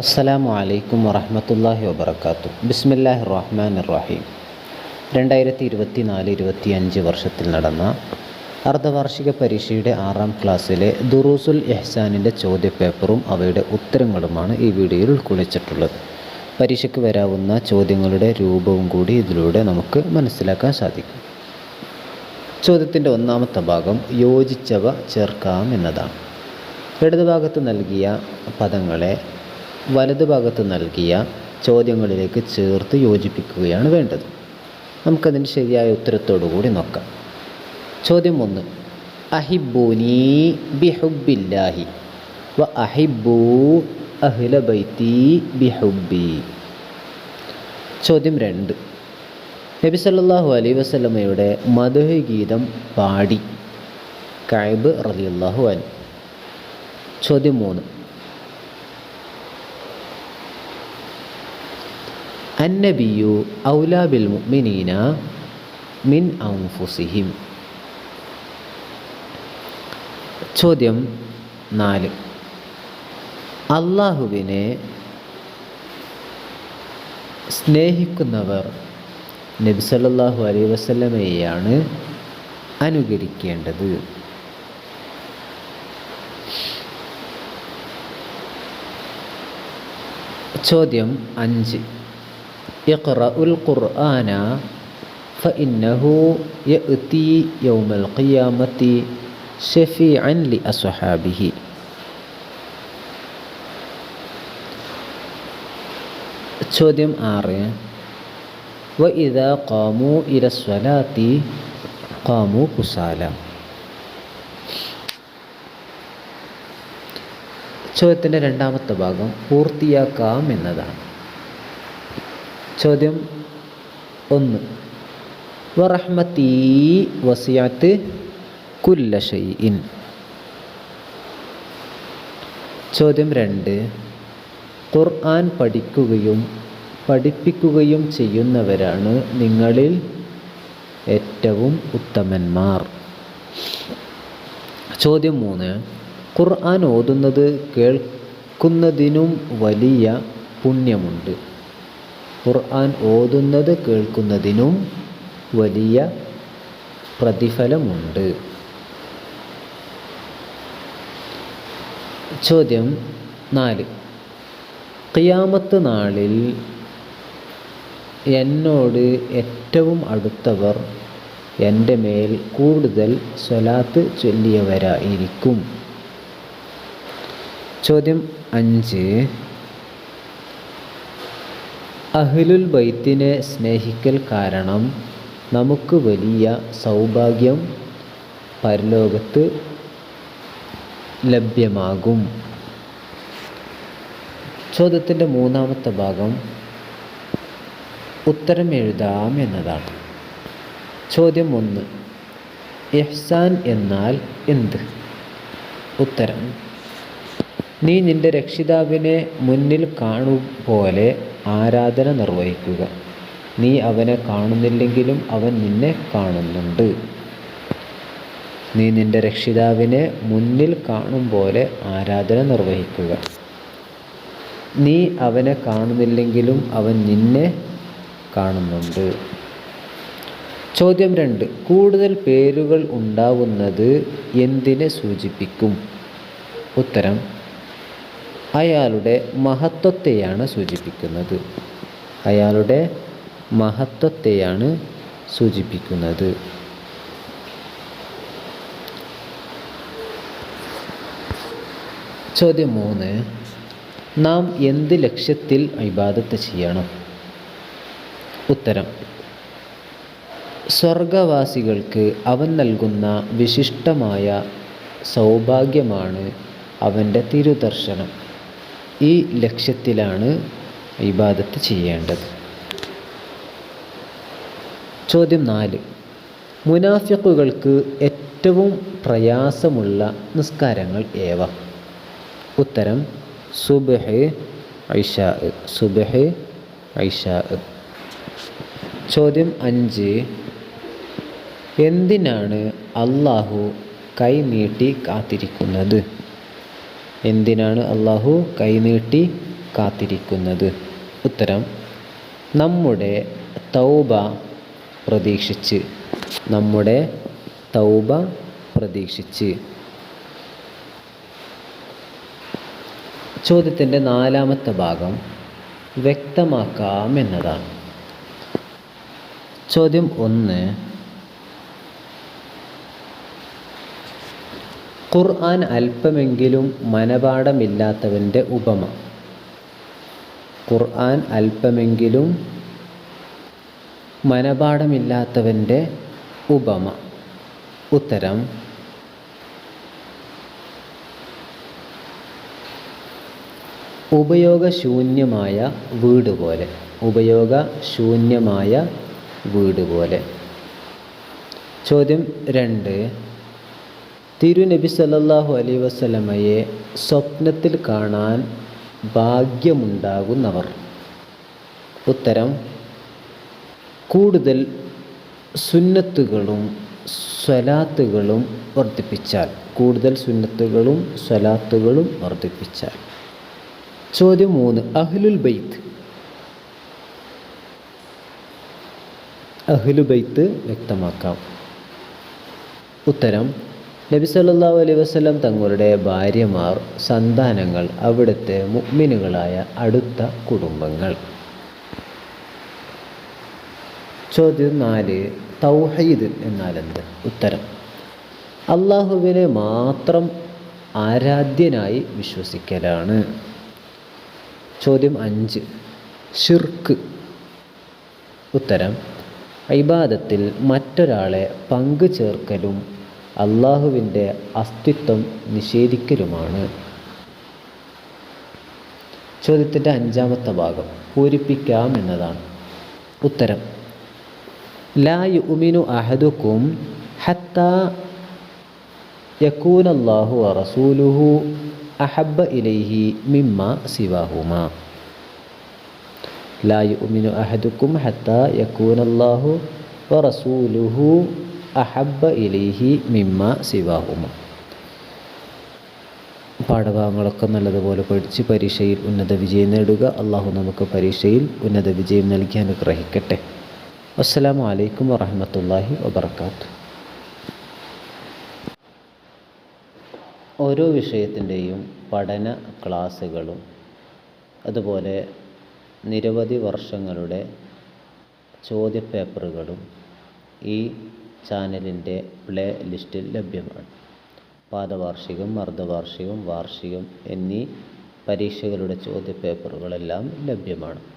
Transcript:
അസ്സലാമു അലൈക്കും വറഹമത്തല്ലാഹി വബർക്കാത്തു ബിസ്മില്ലാഹി റഹ്മാൻ റഹീം രണ്ടായിരത്തി ഇരുപത്തി നാല് ഇരുപത്തി അഞ്ച് വർഷത്തിൽ നടന്ന അർദ്ധവാർഷിക പരീക്ഷയുടെ ആറാം ക്ലാസ്സിലെ ദുറൂസുൽ എഹ്സാനിന്റെ ചോദ്യപേപ്പറും അവയുടെ ഉത്തരങ്ങളുമാണ് ഈ വീഡിയോയിൽ ഉൾക്കൊള്ളിച്ചിട്ടുള്ളത്. പരീക്ഷയ്ക്ക് വരാവുന്ന ചോദ്യങ്ങളുടെ രൂപവും കൂടി ഇതിലൂടെ നമുക്ക് മനസ്സിലാക്കാൻ സാധിക്കും. ചോദ്യത്തിന്റെ ഒന്നാമത്തെ ഭാഗം യോജിച്ചവ ചേർക്കാം എന്നതാണ്. ഇടതുഭാഗത്ത് നൽകിയ പദങ്ങളെ വലതുഭാഗത്ത് നൽകിയ ചോദ്യങ്ങളിലേക്ക് ചേർത്ത് യോജിപ്പിക്കുകയാണ് വേണ്ടത്. നമുക്കതിന് ശരിയായ ഉത്തരത്തോടു കൂടി നോക്കാം. ചോദ്യം ഒന്ന്. അഹിബൂനി ബിഹുബില്ലാഹി വ അഹിബൂ അഹ്ല ബൈത്തി ബിഹുബി ചോദ്യം രണ്ട്. നബി സല്ലല്ലാഹു അലൈഹി വസല്ലമയുടെ മധുഹ ഗീതം പാടി. കായബ് റളിയല്ലാഹു അൻ ചോദ്യം മൂന്ന്. അന്നബിയു ഔലാബിൽ മുഅ്മിനീന മിൻ അൻഫുസിഹിം. ചോദ്യം നാല്. അള്ളാഹുവിനെ സ്നേഹിക്കുന്നവർ നബി സല്ലല്ലാഹു അലൈഹി വസല്ലമയെയാണ് അനുകരിക്കേണ്ടത്. ചോദ്യം അഞ്ച്. اقرأوا القرآن فإنه يأتي يوم القيامة شفيعا لأصحابه ചോദ്യം ആറ് وإذا قاموا إلى الصلاة قاموا كسالى ചോദ്യത്തിൻ്റെ രണ്ടാമത്തെ ഭാഗം പൂർത്തിയാക്കാം എന്നതാണ് ചോദ്യം ഒന്ന്. വസിയാത്ത് കുല്ല ചോദ്യം രണ്ട്. ഖുർആൻ പഠിക്കുകയും പഠിപ്പിക്കുകയും ചെയ്യുന്നവരാണ് നിങ്ങളിൽ ഏറ്റവും ഉത്തമന്മാർ. ചോദ്യം മൂന്ന്. ഖുർആൻ ഓതുന്നത് കേൾക്കുന്നതിനും വലിയ പുണ്യമുണ്ട്. ഖുർആൻ ഓതുന്നത് കേൾക്കുന്നതിനും വലിയ പ്രതിഫലമുണ്ട്. ചോദ്യം നാല്. ഖിയാമത്ത് നാളിൽ എന്നോട് ഏറ്റവും അടുത്തവർ എന്റെ മേൽ കൂടുതൽ സ്വലാത്ത് ചൊല്ലിയവരായിരിക്കും. ചോദ്യം അഞ്ച്. അഹ്ലുൽ ബൈത്തിനെ സ്നേഹിക്കൽ കാരണം നമുക്ക് വലിയ സൗഭാഗ്യം പരലോകത്ത് ലഭ്യമാകും. ചോദ്യത്തിന്റെ മൂന്നാമത്തെ ഭാഗം ഉത്തരം എഴുതാം എന്നതാണ്. ചോദ്യം ഒന്ന് ഇഹ്സാൻ എന്നാൽ എന്ത്? ഉത്തരം നീ നിന്റെ രക്ഷിതാവിനെ മുന്നിൽ കാണുപോലെ ആരാധന നിർവഹിക്കുക. നീ അവനെ കാണുന്നില്ലെങ്കിലും അവൻ നിന്നെ കാണുന്നുണ്ട്. നീ നിന്റെ രക്ഷിതാവിനെ മുന്നിൽ കാണും പോലെ ആരാധന നിർവഹിക്കുക. നീ അവനെ കാണുന്നില്ലെങ്കിലും അവൻ നിന്നെ കാണുന്നുണ്ട്. ചോദ്യം രണ്ട്. കൂടുതൽ പേരുകൾ ഉണ്ടാവുന്നത് എന്തിനെ സൂചിപ്പിക്കും? ഉത്തരം അയാളുടെ മഹത്വത്തെയാണ് സൂചിപ്പിക്കുന്നത്. അയാളുടെ മഹത്വത്തെയാണ് സൂചിപ്പിക്കുന്നത്. ചോദ്യം മൂന്ന്. നാം എന്ത് ലക്ഷ്യത്തിൽ ഇബാദത്ത് ചെയ്യണം? ഉത്തരം. സ്വർഗവാസികൾക്ക് അവൻ നൽകുന്ന വിശിഷ്ടമായ സൗഭാഗ്യമാണ് അവന്റെ തിരുദർശനം. ഈ ലക്ഷ്യത്തിലാണ് ഇബാദത്ത് ചെയ്യേണ്ടത്. ചോദ്യം നാല്. മുനാഫിക്കുകൾക്ക് ഏറ്റവും പ്രയാസമുള്ള നിസ്കാരങ്ങൾ ഏവ? ഉത്തരം സുബഹ് ഐഷാ സുബഹ് ഐഷാ ചോദ്യം അഞ്ച്. എന്തിനാണ് അള്ളാഹു കൈ നീട്ടി കാത്തിരിക്കുന്നത്? എന്തിനാണ് അള്ളാഹു കൈനീട്ടി കാത്തിരിക്കുന്നത്? ഉത്തരം നമ്മുടെ തൗബ പ്രതീക്ഷിച്ച്. നമ്മുടെ തൗബ പ്രതീക്ഷിച്ച്. ചോദ്യത്തിന്റെ നാലാമത്തെ ഭാഗം വ്യക്തമാക്കാം എന്നതാണ്. ചോദ്യം ഒന്ന് ഖുർആൻ അല്പമെങ്കിലും മനപാഠമില്ലാത്തവന്റെ ഉപമ. ഖുർആൻ അല്പമെങ്കിലും മനപാഠമില്ലാത്തവന്റെ ഉപമ. ഉത്തരം ഉപയോഗശൂന്യമായ വീട് പോലെ ഉപയോഗശൂന്യമായ വീട് പോലെ ചോദ്യം രണ്ട് തിരുനബി സല്ലല്ലാഹു അലൈഹി വസ്ലമയെ സ്വപ്നത്തിൽ കാണാൻ ഭാഗ്യമുണ്ടാകുന്നവർ. ഉത്തരം കൂടുതൽ സുന്നത്തുകളും സ്വലാത്തുകളും വർദ്ധിപ്പിച്ചാൽ കൂടുതൽ സുന്നത്തുകളും സ്വലാത്തുകളും വർദ്ധിപ്പിച്ചാൽ. ചോദ്യം മൂന്ന് അഹ്ലുൽ ബൈത്ത്. അഹ്ലു ബൈത്ത് വ്യക്തമാക്കാം. ഉത്തരം നബി സല്ലല്ലാഹു അലൈഹി വസല്ലം തങ്ങളുടെ ഭാര്യമാർ സന്താനങ്ങൾ അവിടുത്തെ മുഗ്മിനുകളായ അടുത്ത കുടുംബങ്ങൾ. ചോദ്യം നാല് തൗഹീദ് എന്നാലെന്ത്? ഉത്തരം അള്ളാഹുവിനെ മാത്രം ആരാധ്യനായി വിശ്വസിക്കലാണ്. ചോദ്യം അഞ്ച് ഷിർക്ക് ഉത്തരം ഇബാദത്തിൽ മറ്റൊരാളെ പങ്കു ചേർക്കലും അള്ളാഹുവിന്റെ അസ്തിത്വം നിഷേധിക്കലുമാണ്. ചോദ്യത്തിന്റെ അഞ്ചാമത്തെ ഭാഗം പൂരിപ്പിക്കാം എന്നതാണ്. ഉത്തരം ലാ യുമിനു അഹദുക്കും ഹത്ത യക്കൂൻ അള്ളാഹു റസൂലുഹു അഹബ്ബ ഇലൈഹി മിമ്മ സിവാഹുമ. ലാ യുമിനു അഹദുക്കും ഹത്ത യക്കൂൻ അള്ളാഹു റസൂലുഹു അഹബ്ബ ഇലൈഹി മിമ്മ സിവാഹുമ പാഠഭാഗങ്ങളൊക്കെ നല്ലതുപോലെ പഠിച്ച് പരീക്ഷയിൽ ഉന്നത വിജയം നേടുക. അള്ളാഹു നമുക്ക് പരീക്ഷയിൽ ഉന്നത വിജയം നൽകി അനുഗ്രഹിക്കട്ടെ. അസ്സലാമു വലൈക്കും വറഹമത്തല്ലാഹി വബർക്കാത്തു ഓരോ വിഷയത്തിന്റെയും പഠന ക്ലാസ്സുകളും അതുപോലെ നിരവധി വർഷങ്ങളുടെ ചോദ്യപേപ്പറുകളും ഈ ചാനലിന്റെ പ്ലേ ലിസ്റ്റിൽ ലഭ്യമാണ്. പാദവാർഷികം അർദ്ധവാർഷികം വാർഷികം എന്നീ പരീക്ഷകളുടെ ചോദ്യപേപ്പറുകളെല്ലാം ലഭ്യമാണ്.